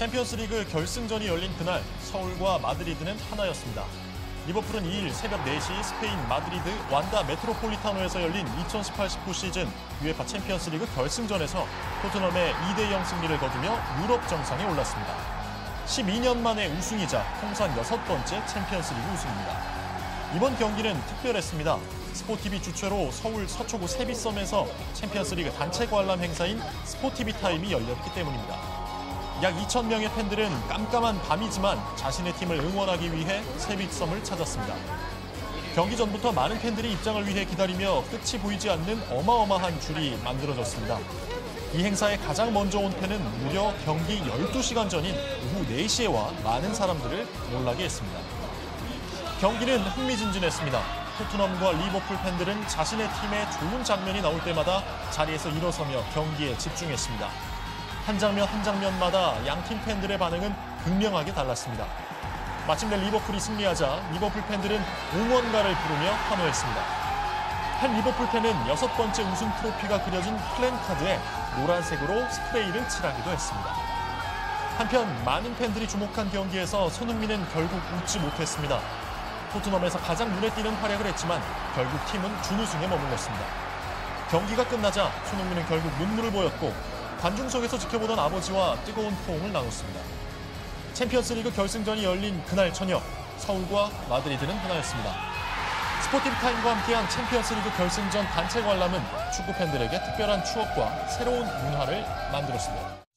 챔피언스리그 결승전이 열린 그날 서울과 마드리드는 하나였습니다. 리버풀은 2일 새벽 4시 스페인 마드리드 완다 메트로폴리타노에서 열린 2018-19 시즌 UEFA 챔피언스리그 결승전에서 토트넘의 2대0 승리를 거두며 유럽 정상에 올랐습니다. 12년 만에 우승이자 통산 여섯 번째 챔피언스리그 우승입니다. 이번 경기는 특별했습니다. 스포티비 주최로 서울 서초구 세비섬에서 챔피언스리그 단체 관람 행사인 스포티비 타임이 열렸기 때문입니다. 약 2천 명의 팬들은 깜깜한 밤이지만 자신의 팀을 응원하기 위해 세비섬을 찾았습니다. 경기 전부터 많은 팬들이 입장을 위해 기다리며 끝이 보이지 않는 어마어마한 줄이 만들어졌습니다. 이 행사에 가장 먼저 온 팬은 무려 경기 12시간 전인 오후 4시에 와 많은 사람들을 놀라게 했습니다. 경기는 흥미진진했습니다. 토트넘과 리버풀 팬들은 자신의 팀의 좋은 장면이 나올 때마다 자리에서 일어서며 경기에 집중했습니다. 한 장면 한 장면마다 양팀 팬들의 반응은 극명하게 달랐습니다. 마침내 리버풀이 승리하자 리버풀 팬들은 응원가를 부르며 환호했습니다. 한 리버풀 팬은 여섯 번째 우승 트로피가 그려진 플랜카드에 노란색으로 스프레이를 칠하기도 했습니다. 한편 많은 팬들이 주목한 경기에서 손흥민은 결국 웃지 못했습니다. 토트넘에서 가장 눈에 띄는 활약을 했지만 결국 팀은 준우승에 머물렀습니다. 경기가 끝나자 손흥민은 결국 눈물을 보였고 관중석에서 지켜보던 아버지와 뜨거운 포옹을 나눴습니다. 챔피언스리그 결승전이 열린 그날 저녁 서울과 마드리드는 하나였습니다. 스포티브 타임과 함께한 챔피언스리그 결승전 단체 관람은 축구 팬들에게 특별한 추억과 새로운 문화를 만들었습니다.